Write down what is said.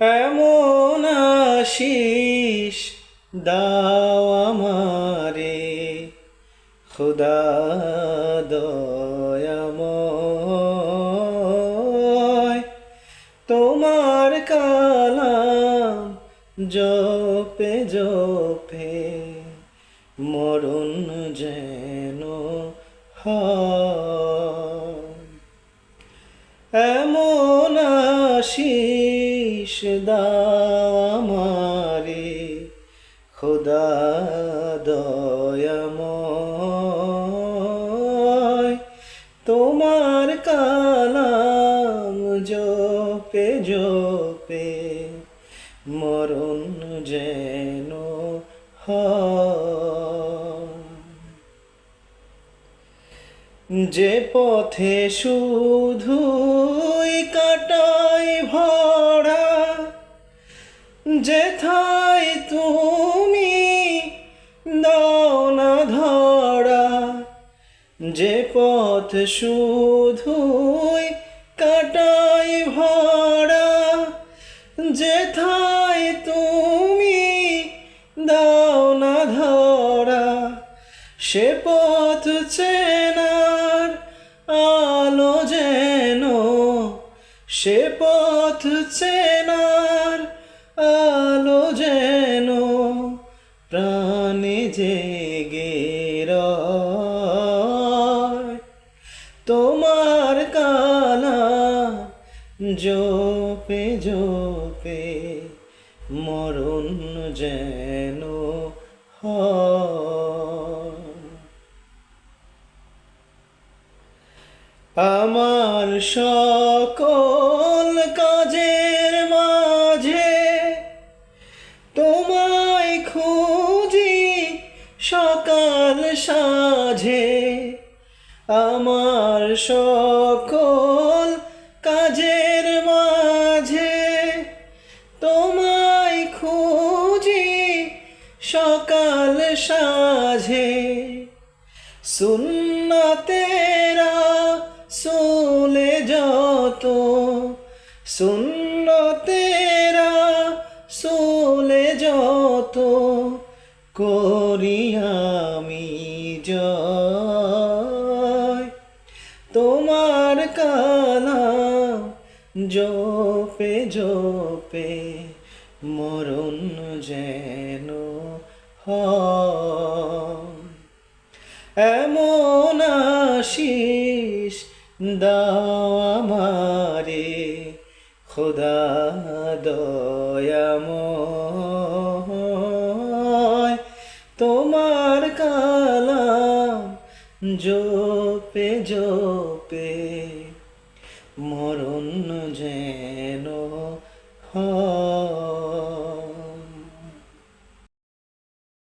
এমন আশিস দাও আমারে। খুদা দয়াময়। তোমার কালাম জপে জপে মরণ যেন এমন আশিস দাও আমারে খোদা দয়াময়। তোমার কালাম জপে জপে, মরণ যেন যে পথে শুধুই কাটাই ভরা যেথায় তুমি দাও ধরা, যে পথ শুধুই কাটাই ভরা, যেথায় তুমি দাও ধরা, সে পথ চেনার আলো যেন, সে পথ চেনার আলো যেন প্রাণে জেগে তোমার কালা জপে জপে মরণ যেন আমার সকল সকাল সাঝে আমার সকল কাজের মাঝে তোমায় খুঁজি সকাল সাঝে। সুন্না তেরা সোলে যত শূন্য করি আমি জয়। তোমার কানা জোপে জোপে মরণ যেন এমন আশিস দাও আমারে, খোদা দয়াময়। তোমার কালাম জোপে জোপে মরণ হয়